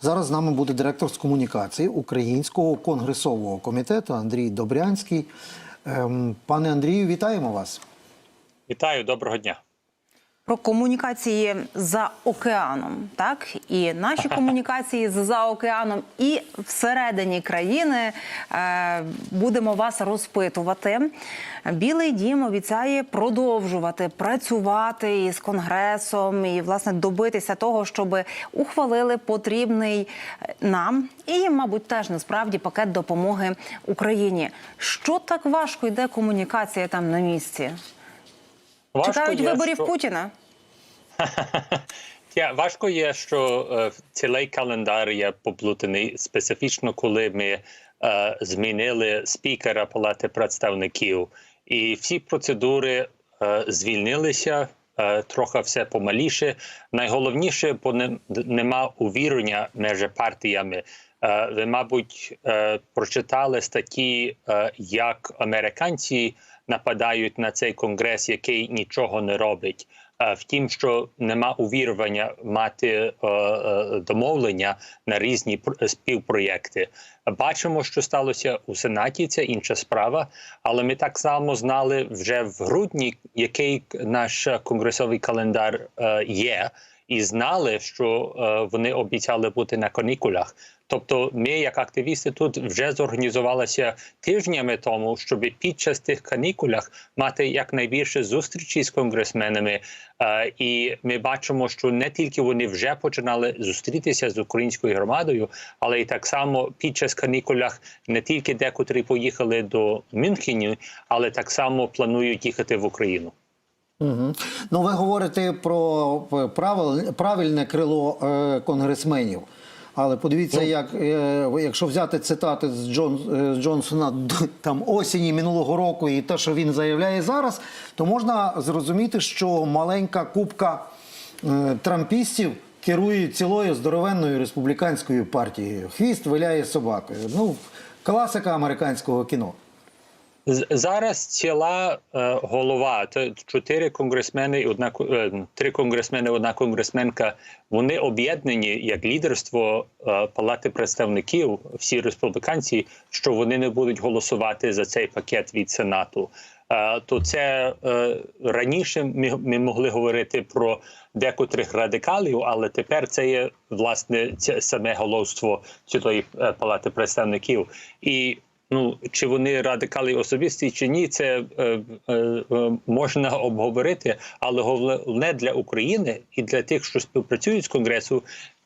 Зараз з нами буде директор з комунікації Українського конгресового комітету Андрій Добрянський. Ем, Пане Андрію, вітаємо вас. Вітаю, доброго дня. Про комунікації за океаном, так і наші комунікації за океаном, і всередині країни е, будемо вас розпитувати. Білий дім обіцяє продовжувати працювати із конгресом і власне добитися того, щоб ухвалили потрібний нам і, мабуть, теж насправді пакет допомоги Україні. Що так важко йде комунікація там на місці? Важко Чекають є, виборів що... Путіна. Важко є, що е, цілий календар є поплутаний, специфічно коли ми е, змінили спікера Палати представників, і всі процедури е, звільнилися. е, Трохи все помаліше. Найголовніше, бо не, нема увірення між партіями. Е, Ви, мабуть, прочитали статті, як американці нападають на цей конгрес, який нічого не робить. Е, Втім, що нема увірування мати е, е, домовлення на різні пр- співпроєкти. Бачимо, що сталося у Сенаті. Це інша справа. Але ми так само знали вже в грудні, який наш конгресовий календар є, і знали, що е, вони обіцяли бути на канікулах. Тобто, ми, як активісти, тут вже зорганізувалися тижнями тому, щоб під час тих канікулах мати якнайбільше зустрічі з конгресменами. Е, і ми бачимо, що не тільки вони вже починали зустрітися з українською громадою, але й так само під час канікулах не тільки декотрі поїхали до Мюнхеню, але так само планують їхати в Україну. Угу. Ну, ви говорите про правил, правильне крило е, конгресменів. Але подивіться, як е, якщо взяти цитати з Джон е, з Джонсона там осені минулого року і те, що він заявляє зараз, то можна зрозуміти, що маленька купка трампістів керує цілою здоровенною республіканською партією. Хвіст виляє собакою. Ну, класика американського кіно. Зараз ціла е, голова, це чотири конгресмени, одна е, три конгресмени, одна конгресменка. Вони об'єднані як лідерство е, Палати представників, всі республіканці, що вони не будуть голосувати за цей пакет від Сенату. Е, то це е, раніше ми, ми могли говорити про декотрих радикалів, але тепер це є власне це саме головство цілої е, палати представників. І Ну чи вони радикали особисті чи ні, це е, е, е, можна обговорити, але головне для України і для тих, що співпрацюють з конгресу.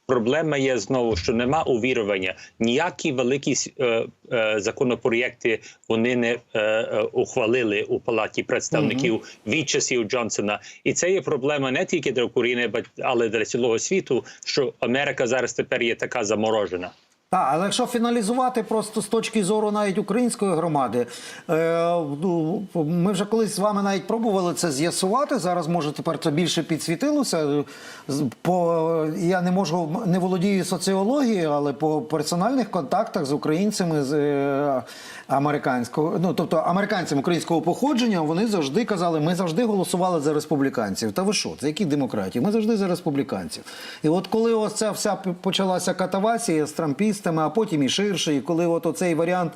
Проблема є знову, що нема увірування. Ніякі великі е, е, законопроєкти вони не е, е, ухвалили у палаті представників від часів Джонсона. І це є проблема не тільки для України, але для цілого світу, що Америка зараз тепер є така заморожена. Так, але якщо фіналізувати просто з точки зору навіть української громади, е, ну, ми вже колись з вами навіть пробували це з'ясувати. Зараз може тепер це більше підсвітилося. По я не можу не володію соціологією, але по персональних контактах з українцями з е, американського, ну тобто американцями українського походження, вони завжди казали, ми завжди голосували за республіканців. Та ви що? Це які демократії? Ми завжди за республіканців. І от коли ось ця вся почалася катавасія з трампістами, а потім і ширше, і коли от оцей варіант.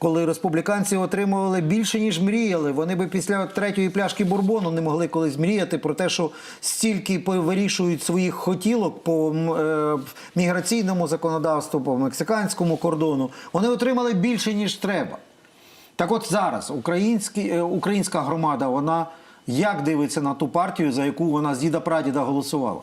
Коли республіканці отримували більше ніж мріяли, вони би після третьої пляшки бурбону не могли колись мріяти про те, що стільки вирішують своїх хотілок по е, міграційному законодавству, по мексиканському кордону. Вони отримали більше ніж треба. Так от зараз українські, е, українська громада, вона як дивиться на ту партію, за яку вона з діда прадіда голосувала?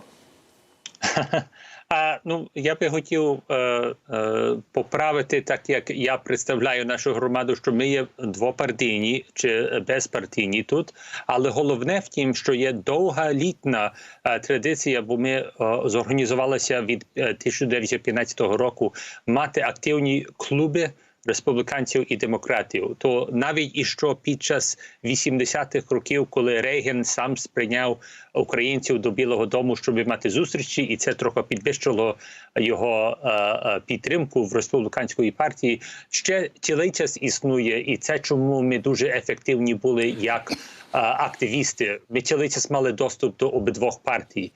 А ну я би хотів е, е, поправити, так як я представляю нашу громаду, що ми є двопартійні чи безпартійні тут. Але головне в тім, що є довга літна е, традиція, бо ми е, зорганізувалися від е, 1915 року мати активні клуби республіканців і демократів. То навіть і що під час 80-х років, коли Рейген сам сприйняв українців до Білого Дому, щоб мати зустрічі, і це трохи підвищило його е, е, підтримку в республіканської партії. Ще цілий час існує, і це чому ми дуже ефективні були як е, активісти. Ми цілий час мали доступ до обидвох партій.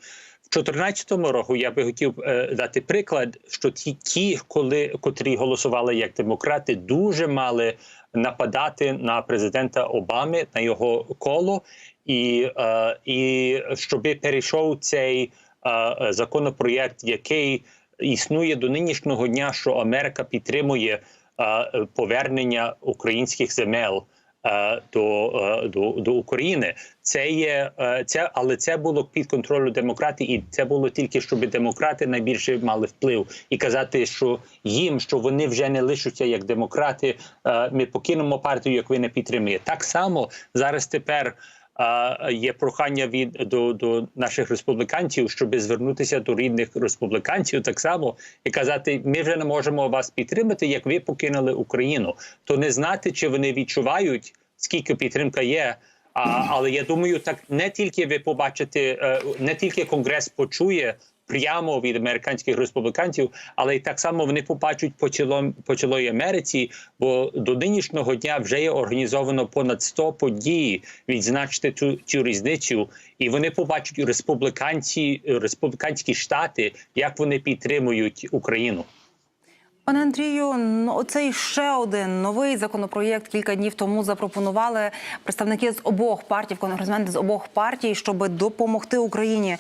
2014 року я би хотів е, дати приклад, що ті, ті, коли котрі голосували як демократи, дуже мали нападати на президента Обами на його коло, і, е, і щоб перейшов цей е, законопроєкт, який існує до нинішнього дня, що Америка підтримує повернення українських земель до, е, до, до України. Це є е, це, але це було під контролем демократії, і це було тільки щоб демократи найбільше мали вплив і казати, що їм, що вони вже не лишаться як демократи. е, Ми покинемо партію, як ви не підтримуєте. Так само зараз тепер. Е, Є прохання від до, до наших республіканців, щоб звернутися до рідних республіканців так само і казати: ми вже не можемо вас підтримати, як ви покинули Україну. То не знати, чи вони відчувають, скільки підтримка є. А, але я думаю, так не тільки ви побачите, е, не тільки Конгрес почує прямо від американських республіканців, але й так само вони побачать по цілому по цілої Америці. Бо до нинішнього дня вже є організовано понад 100 подій відзначити цю, цю різницю, і вони побачать республіканці, республіканські штати, як вони підтримують Україну. Пане Андрію, ну, оцей ще один новий законопроєкт кілька днів тому запропонували представники з обох партій, конгресмени з обох партій, щоб допомогти Україні.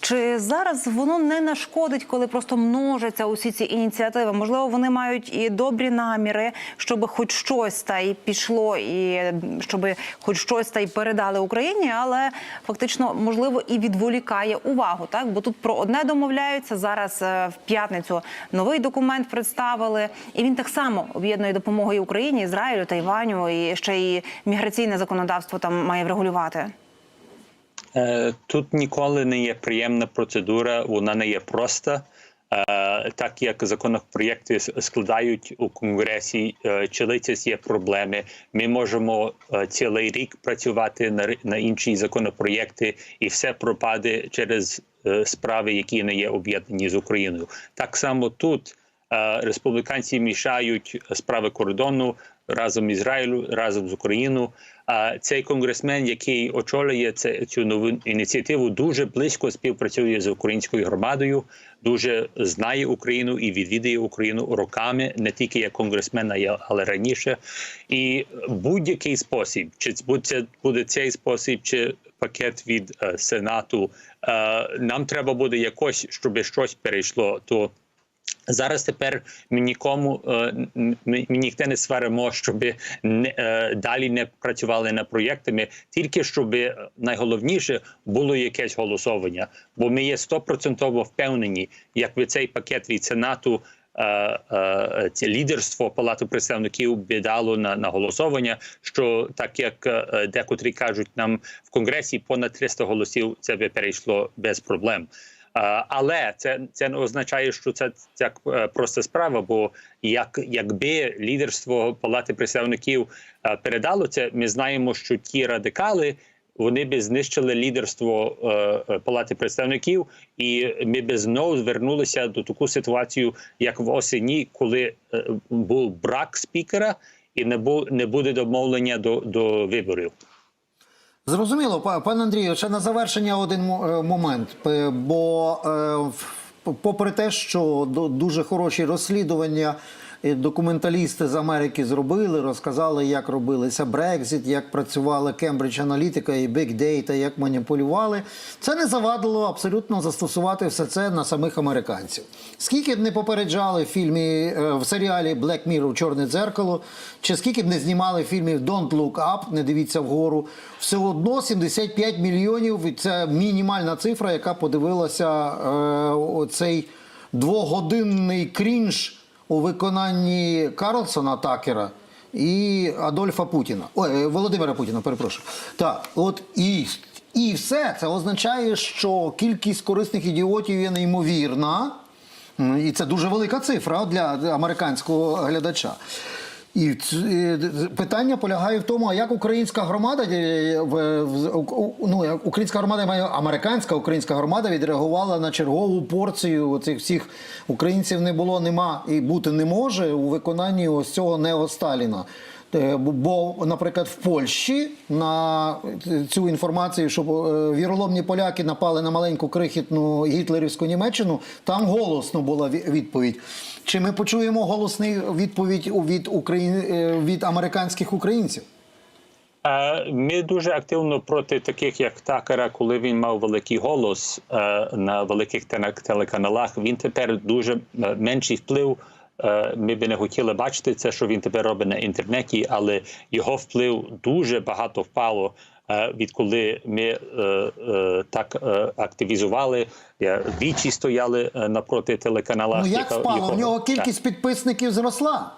Чи зараз воно не нашкодить, коли просто множаться усі ці ініціативи? Можливо, вони мають і добрі наміри, щоб хоч щось та й пішло, і щоб хоч щось та й передали Україні, але фактично можливо і відволікає увагу. Так, бо тут про одне домовляються зараз е, в п'ятницю. Новий документ представили, і він так само об'єднує допомогою Україні, Ізраїлю, Тайваню, і ще й міграційне законодавство там має врегулювати. Е, Тут ніколи не є приємна процедура, вона не є проста. Е, Так як законопроєкти складають у конгресі, е, чилиці є проблеми. Ми можемо цілий рік працювати на на інші законопроєкти, і все пропаде через справи, які не є об'єднані з Україною. Так само тут республіканці мішають справи кордону разом з Ізраїлю, разом з Україною. А цей конгресмен, який очолює цю нову ініціативу, дуже близько співпрацює з українською громадою, дуже знає Україну і відвідує Україну роками, не тільки як конгресмен, а й- але раніше. І будь-який спосіб, чи це буде, цей спосіб, чи пакет від е, Сенату, е, нам треба буде якось, щоб щось перейшло. То Зараз тепер ми нікому е, ми, ніхто не сваримо, щоб не, е, далі не працювали над проєктами, тільки щоб е, найголовніше було якесь голосування. Бо ми є стопроцентово впевнені, як би цей пакет від Сенату. Це лідерство Палати представників би дало на, на голосування. Що так як декотрі кажуть, нам в конгресі понад 300 голосів це би перейшло без проблем. Е, Але це, це не означає, що це так е, проста справа. Бо як якби лідерство Палати представників е, передало це, ми знаємо, що ті радикали. Вони би знищили лідерство Палати представників, і ми би знову звернулися до таку ситуацію, як в осені, коли був брак спікера, і не бу, не буде домовлення до, до виборів. Зрозуміло, па- пане Андрію, ще на завершення один е, момент. Бо е, попри те, що дуже хороші розслідування е, документалісти з Америки зробили, розказали, як робилися Брекзит, як працювали Кембридж Аналітика і Data, як маніпулювали. Це не завадило абсолютно застосувати все це на самих американців. Скільки б не попереджали в фільмі е, в серіалі Black Mirror Чорне дзеркало, чи скільки б не знімали фільмів Don't Look Up, не дивіться вгору, все одно 75 мільйонів це мінімальна цифра, яка подивилася е, оцей двогодинний крінж у виконанні Карлсона Такера і Адольфа Путіна. Ой, е, Володимира Путіна, перепрошую. Так, от і, і все це означає, що кількість корисних ідіотів є неймовірна. І це дуже велика цифра для американського глядача. І питання полягає в тому, а як українська громада е, ну, українська громада має американська українська громада відреагувала на чергову порцію цих всіх українців не було, нема і бути не може у виконанні ось цього Нео Сталіна. Е, бо- Бо, наприклад, в Польщі на цю інформацію, що е, віроломні поляки напали на маленьку крихітну гітлерівську Німеччину, там голосно була ві- відповідь. Чи ми почуємо голосний відповідь від Україн... е, від американських українців? Е, Ми дуже активно проти таких, як Такера, коли він мав великий голос е, на великих телеканалах. Він тепер дуже е, менший вплив. Е, Ми би не хотіли бачити це, що він тепер робить на інтернеті, але його вплив дуже багато впало. е, Відколи ми е, е, так е, активізували, е, вічі стояли напроти телеканалах. Ну як впало? В якого- нього Так. кількість підписників зросла.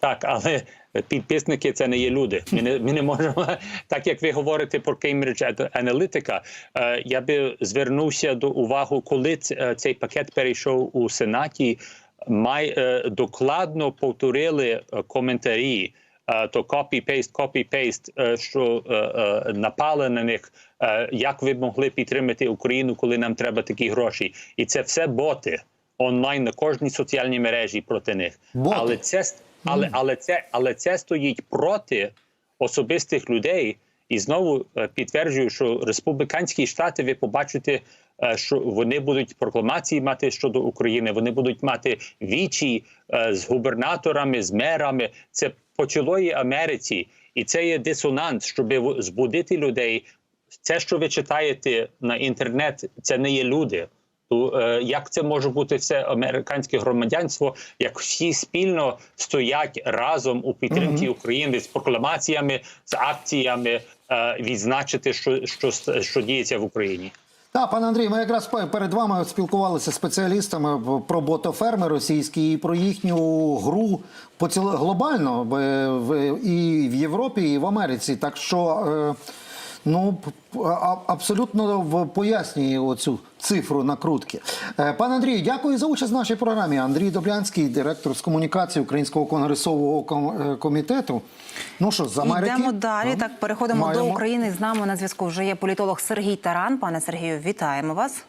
Так, але підписники це не є люди. Ми не, ми не можемо, так як ви говорите про Cambridge Analytica, я би звернувся до уваги, коли цей пакет перейшов у Сенаті, май, е, докладно повторили е, коментарі. е, То copy-paste, copy-paste, е, що е, е, напали на них, е, як ви могли підтримати Україну, коли нам треба такі гроші, і це все боти онлайн на кожній соціальній мережі проти них. Боти. Але це але, але це але це стоїть проти особистих людей. І знову підтверджую, що республіканські штати ви побачите, що вони будуть прокламації мати щодо України. Вони будуть мати вічі е, з губернаторами, з мерами. Це почало і Америці, і це є дисонанс, щоб збудити людей. Це, що ви читаєте на інтернет, це не є люди. То е, як це може бути все американське громадянство, як всі спільно стоять разом у підтримці України з прокламаціями, з акціями е, відзначити, що, що, що діється в Україні? Так, пане Андрій, ми якраз пе- перед вами спілкувалися з спеціалістами про ботоферми російські і про їхню гру поціл... глобально в, в, і в Європі, і в Америці. Так що е, ну, абсолютно пояснює оцю цифру накрутки. Е, пане Андрію, дякую за участь в нашій програмі. Андрій Доблянський, директор з комунікації Українського конгресового е, комітету. Ну що, за Америки? Йдемо далі. Так, переходимо маємо. до України. З нами на зв'язку вже є політолог Сергій Таран. Пане Сергію, вітаємо вас.